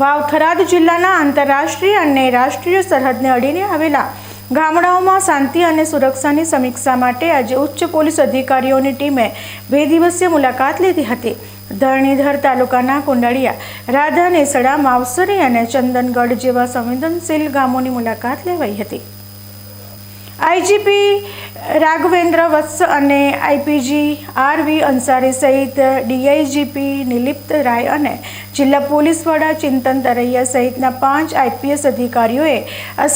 વાવ થરાદ જિલ્લાના આંતરરાષ્ટ્રીય અને રાષ્ટ્રીય સરહદને અડીને આવેલા ગામડાઓમાં શાંતિ અને સુરક્ષાની સમીક્ષા માટે આજે ઉચ્ચ પોલીસ અધિકારીઓની ટીમે બે દિવસીય મુલાકાત લીધી હતી. ધરણીધર તાલુકાના કુંડાળિયા રાધા નેસડા માવસરી અને ચંદનગઢ જેવા સંવેદનશીલ ગામોની મુલાકાત લેવાઈ હતી. આઈજીપી રાઘવેન્દ્ર વત્સ અને આઈપીજી આર વી અંસારી સહિત ડીઆઈજીપી નિલિપ્ત રાય અને જિલ્લા પોલીસ વડા ચિંતન તરૈયા સહિતના પાંચ આઈપીએસ અધિકારીઓએ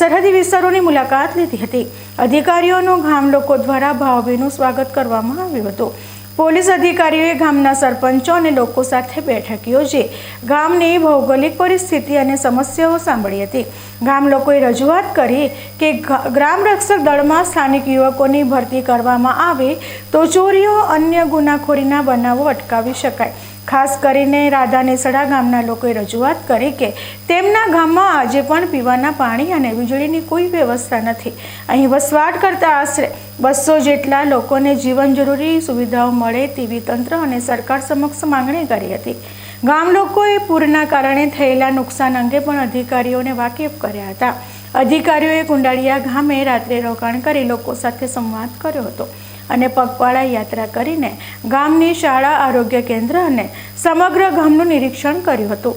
સરહદી વિસ્તારોની મુલાકાત લીધી હતી. અધિકારીઓનું ગામ લોકો દ્વારા ભાવભીનું સ્વાગત કરવામાં આવ્યું હતું. પોલીસ અધિકારીઓએ ગામના સરપંચો અને લોકો સાથે બેઠક યોજી ગામની ભૌગોલિક પરિસ્થિતિ અને સમસ્યાઓ સાંભળી હતી. ગામ લોકોએ રજૂઆત કરી કે ગ્રામ રક્ષક દળમાં સ્થાનિક યુવકોની ભરતી કરવામાં આવે તો ચોરીઓ અન્ય ગુનાખોરીના બનાવો અટકાવી શકાય. ખાસ કરીને રાધાનેસડા ગામના લોકોએ રજૂઆત કરી કે તેમના ગામમાં આજે પણ પીવાના પાણી અને વીજળીની કોઈ વ્યવસ્થા નથી. અહીં વસવાટ કરતા આશરે બસો જેટલા લોકોને જીવન જરૂરી સુવિધાઓ મળે તેવી તંત્ર અને સરકાર સમક્ષ માંગણી કરી હતી. ગામ લોકોએ પૂરના કારણે થયેલા નુકસાન અંગે પણ અધિકારીઓને વાકેફ કર્યા હતા. અધિકારીઓએ કુંડાળિયા ગામે રાત્રે રોકાણ કરી લોકો સાથે સંવાદ કર્યો હતો અને પગપાળા યાત્રા કરીને ગામની શાળા, આરોગ્ય કેન્દ્ર અને સમગ્ર ગામનું નિરીક્ષણ કર્યું હતું.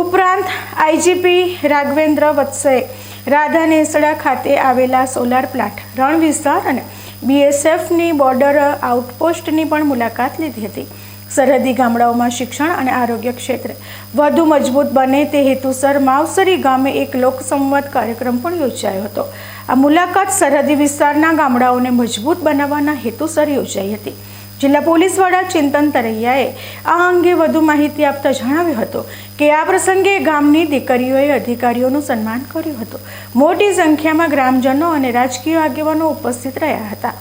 ઉપરાંત આઈજીપી રાઘવેન્દ્ર વત્સે રાધા નેસડા ખાતે આવેલા સોલાર પ્લાન્ટ રણ વિસ્તાર અને બીએસએફની બોર્ડર આઉટપોસ્ટની પણ મુલાકાત લીધી હતી. સરહદી ગામડાઓમાં શિક્ષણ અને આરોગ્ય ક્ષેત્રે વધુ મજબૂત બને તે હેતુસર માવસરી ગામે એક લોકસંવાદ કાર્યક્રમ પણ યોજાયો હતો. આ મુલાકાત સરહદી વિસ્તારના ગામડાઓને મજબૂત બનાવવાના હેતુસર યોજાઈ હતી. જિલ્લા પોલીસ વડા ચિંતન તરૈયાએ આ અંગે વધુ માહિતી આપતા જણાવ્યું હતું કે આ પ્રસંગે ગામની દીકરીઓએ અધિકારીઓનું સન્માન કર્યું હતું. મોટી સંખ્યામાં ગ્રામજનો અને રાજકીય આગેવાનો ઉપસ્થિત રહ્યા હતા.